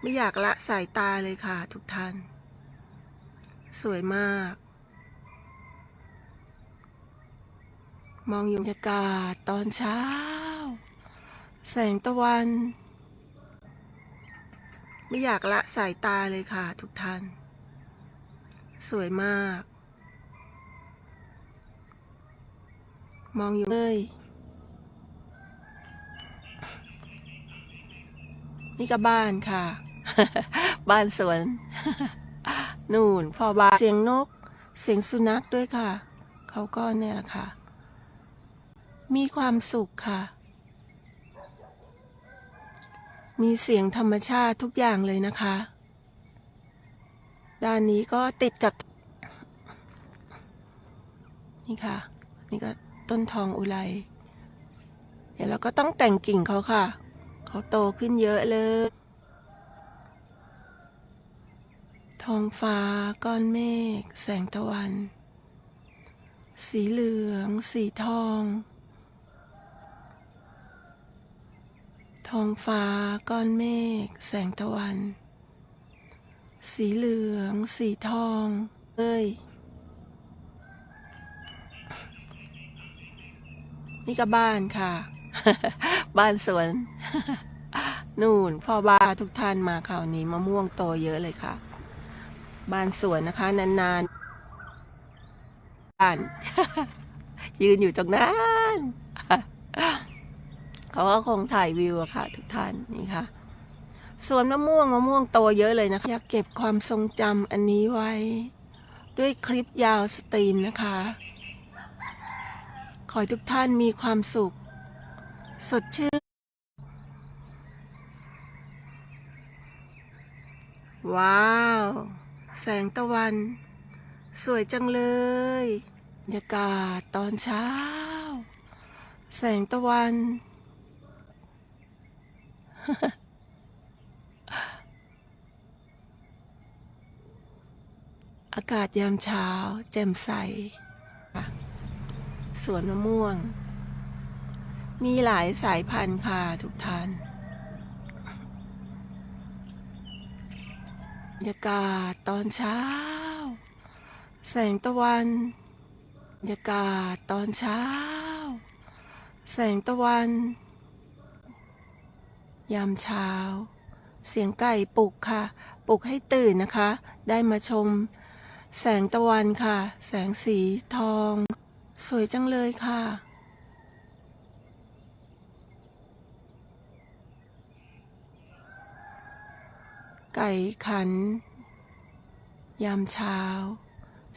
ไม่อยากละสายตาเลยค่ะทุกท่าน สวยมาก มองอยู่บรรยากาศตอนเช้า แสงตะวัน ไม่อยากละสายตาเลยค่ะทุกท่าน สวยมาก มองอยู่เลยนี่ก็บ้านค่ะ บ้านสวน นู่นพ่อบ้านเสียงนก เสียงสุนัขด้วยค่ะ เขาก็เนี่ยแหละค่ะ มีความสุขค่ะ มีเสียงธรรมชาติทุกอย่างเลยนะคะ ด้านนี้ก็ติดกับ นี่ค่ะ นี่ก็ต้นทองอุไรเดี๋ยวเราก็ต้องแต่งกิ่งเขาค่ะ เขาโตขึ้นเยอะเลย ท้องฟ้าก้อนเมฆแสงตะวัน สีเหลือง สีทอง ท้องฟ้าก้อนเมฆแสงตะวัน สีเหลือง สีทองเอ้ยนี่ก็บ้านค่ะ บ้านสวน นู่นพ่อบ้าทุกท่านมาคราวนี้มะม่วงโตเยอะเลยค่ะ บ้านสวนนะคะ นานๆบ้าน ยืนอยู่ตรงนั้นเขาก็คงถ่ายวิวอะค่ะ ทุกท่านนี่ค่ะสวนมะม่วงมะม่วงโตเยอะเลยนะคะ อยากเก็บความทรงจำอันนี้ไว้ ด้วยคลิปยาวสตรีมนะคะ ขอให้ทุกท่านมีความสุข สดชื่น ว้าว แสงตะวัน สวยจังเลยบรรยากาศตอนเช้า แสงตะวัน อากาศยามเช้า แจ่มใส สวนมะม่วง มีหลายสายพันธุ์ค่ะทุกท่าน รรยากาศตอนเช้า แสงตะวันบรรยากาศตอนเช้า แสงตะวัน ยามเช้า เสียงไก่ปลุกค่ะ ปลุกให้ตื่นนะคะ ได้มาชม แสงตะวันค่ะ แสงสีทอง สวยจังเลยค่ะ ไก่ขัน ยามเช้า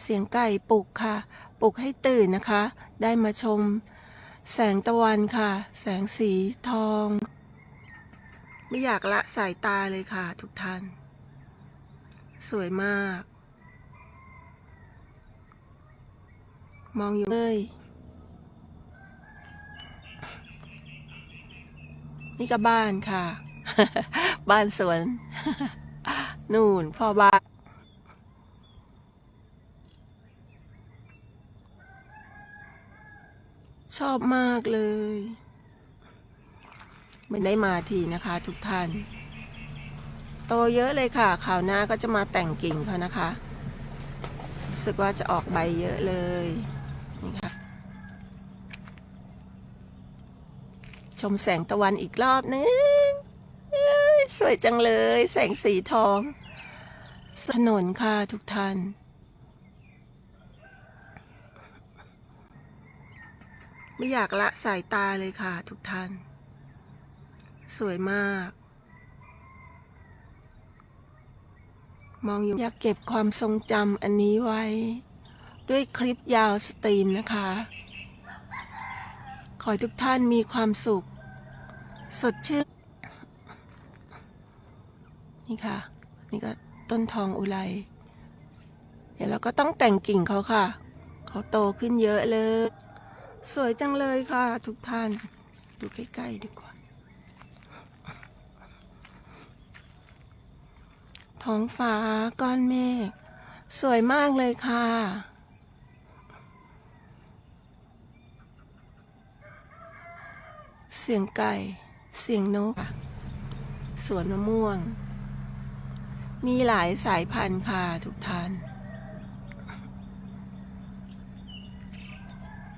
เสียงไก่ปลุกค่ะ ปลุกให้ตื่นนะคะ ได้มาชม แสงตะวันค่ะ แสงสีทอง ไม่อยากละสายตาเลยค่ะ ทุกท่าน สวยมาก มองอยู่เลยนี่ก็บ้านค่ะ บ้านสวน นู่นพ่อบ้านชอบมากเลยไม่ได้มาทีนะคะทุกท่าน โตเยอะเลยค่ะข่าวหน้าก็จะมาแต่งกิ่งเขานะคะรู้สึกว่าจะออกใบเยอะเลยนี่ค่ะชมแสงตะวันอีกรอบนึง สวยจังเลย แสงสีทอง ถนนค่ะทุกท่าน ไม่อยากละสายตาเลยค่ะทุกท่าน สวยมาก มองอยู่อยากเก็บความทรงจำอันนี้ไว้ ด้วยคลิปยาวสตรีมนะคะ ขอให้ทุกท่านมีความสุข สดชื่น นี่ค่ะ นี่ก็ต้นทองอุไร เดี๋ยวเราก็ต้องแต่งกิ่งเขาค่ะ เขาโตขึ้นเยอะเลย สวยจังเลยค่ะ ทุกท่าน ดูใกล้ๆดีกว่า ท้องฟ้าก้อนเมฆสวยมากเลยค่ะเสียงไก่ เสียงนกสวนมะม่วง มีหลายสายพันธุ์ค่ะทุกท่าน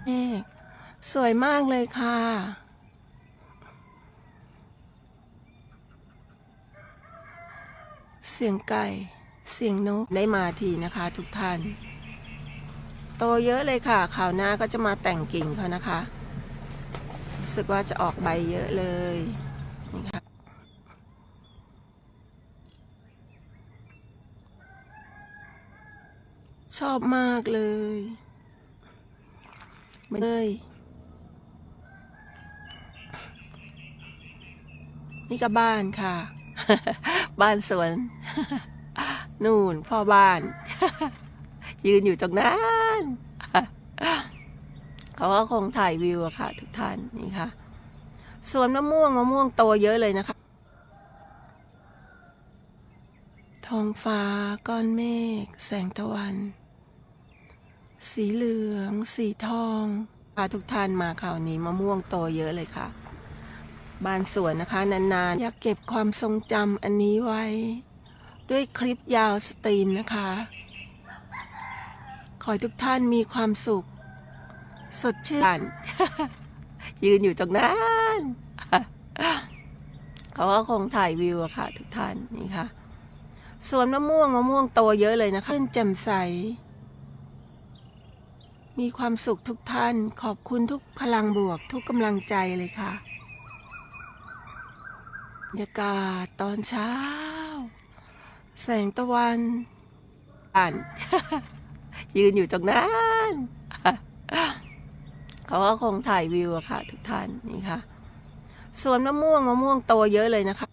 เอกสวยมากเลยค่ะ เสียงไก่ เสียงนกได้มาทีนะคะทุกท่าน โตเยอะเลยค่ะข่าวหน้าก็จะมาแต่งกิ่งเขานะคะรู้สึกว่าจะออกใบเยอะเลย นี่ค่ะ ชอบมากเลยเลยนี่ก็บ้านค่ะ บ้านสวน นู่นพ่อบ้าน ยืนอยู่ตรงนั้นเขาก็คงถ่ายวิวอะค่ะ ทุกท่านนี่ค่ะสวนมะม่วงมะม่วงโตเยอะเลยนะคะ ท้องฟ้าก้อนเมฆแสงตะวัน สีเหลือง สีทองพาทุกท่านมาข่าวนี้มะม่วงโตเยอะเลยค่ะบ้านสวนนะคะนานๆ อยากเก็บความทรงจำอันนี้ไว้ ด้วยคลิปยาวสตรีมนะคะ ขอให้ทุกท่านมีความสุข สดชื่น ยืนอยู่ตรงนั้นเขาก็คงถ่ายวิวอะค่ะ ทุกท่านนี่ค่ะสวนมะม่วงมะม่วงโตเยอะเลยนะคะขึ้นแจ่มใส มีความสุขทุกท่าน ขอบคุณทุกพลังบวกทุกกำลังใจเลยค่ะบรรยากาศตอนเช้า แสงตะวันอ่านยืนอยู่ตรงนั้นเขาก็คงถ่ายวิวอะค่ะ ทุกท่านนี่ค่ะสวนมะม่วงมะม่วงโตเยอะเลยนะคะ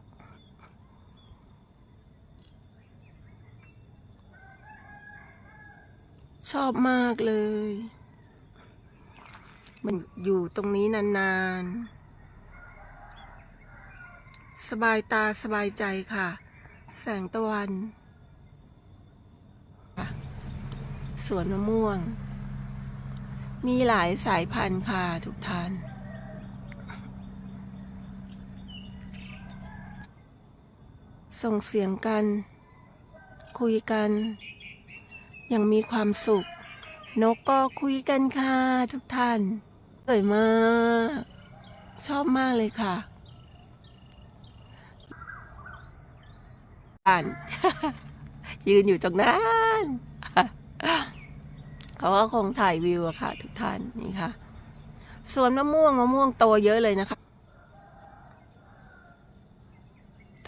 ชอบมากเลย มันอยู่ตรงนี้นานๆ สบายตาสบายใจค่ะ แสงตะวัน สวนมะม่วง มีหลายสายพันธุ์ค่ะทุกท่านส่งเสียงกัน คุยกัน ยังมีความสุข นกก็คุยกันค่ะทุกท่าน สวยมาก ชอบมากเลยค่ะอ่านยืนอยู่ตรงนั้นเขาก็คงถ่ายวิวอะค่ะ ทุกท่านนี่ค่ะสวนมะม่วงมะม่วงโตเยอะเลยนะคะ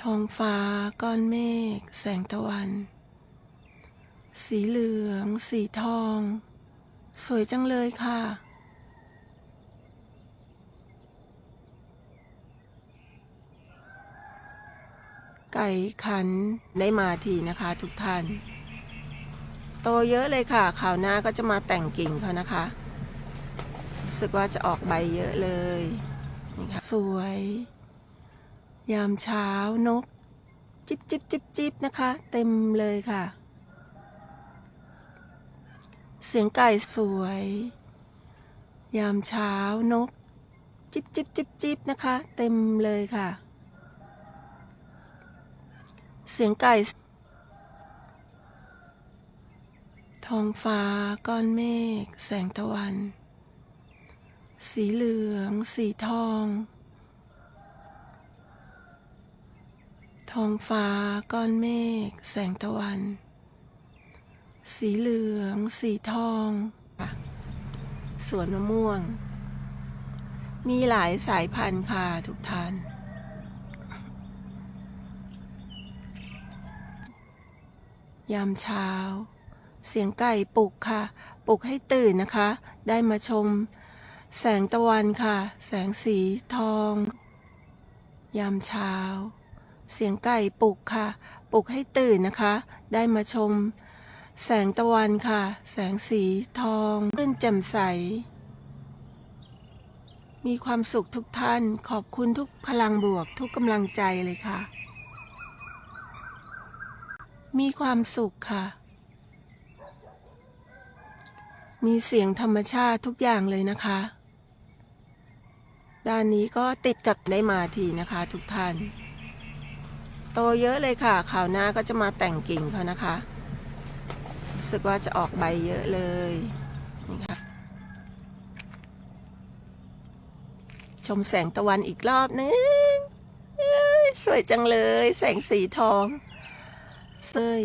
ท้องฟ้าก้อนเมฆแสงตะวัน สีเหลือง สีทอง สวยจังเลยค่ะ ไก่ขันได้มาทีนะคะทุกท่าน โตเยอะเลยค่ะข่าวหน้าก็จะมาแต่งกิ่งเขานะคะรู้สึกว่าจะออกใบเยอะเลยนี่ค่ะสวย ยามเช้านก จิบจิบจิบจิบนะคะ เต็มเลยค่ะ เสียงไก่สวย ยามเช้านก จิบจิบจิบจิบนะคะ เต็มเลยค่ะ เสียงไก่ท้องฟ้าก้อนเมฆแสงตะวัน สีเหลือง สีทองท้องฟ้าก้อนเมฆแสงตะวัน สีเหลือง สีทองสวนมะม่วง มีหลายสายพันธุ์ค่ะทุกท่าน ยามเช้า เสียงไก่ปลุกค่ะ ปลุกให้ตื่นนะคะ ได้มาชม แสงตะวันค่ะ แสงสีทอง ยามเช้า เสียงไก่ปลุกค่ะ ปลุกให้ตื่นนะคะ ได้มาชม แสงตะวันค่ะ แสงสีทองขึ้นแจ่มใส มีความสุขทุกท่าน ขอบคุณทุกพลังบวกทุกกำลังใจเลยค่ะ มีความสุขค่ะ มีเสียงธรรมชาติทุกอย่างเลยนะคะ ด้านนี้ก็ติดกับได้มาทีนะคะทุกท่าน โตเยอะเลยค่ะข่าวหน้าก็จะมาแต่งกิ่งเขานะคะ รู้สึกว่าจะออกใบเยอะเลยนี่ค่ะชมแสงตะวันอีกรอบนึงสวยจังเลย แสงสีทองเซย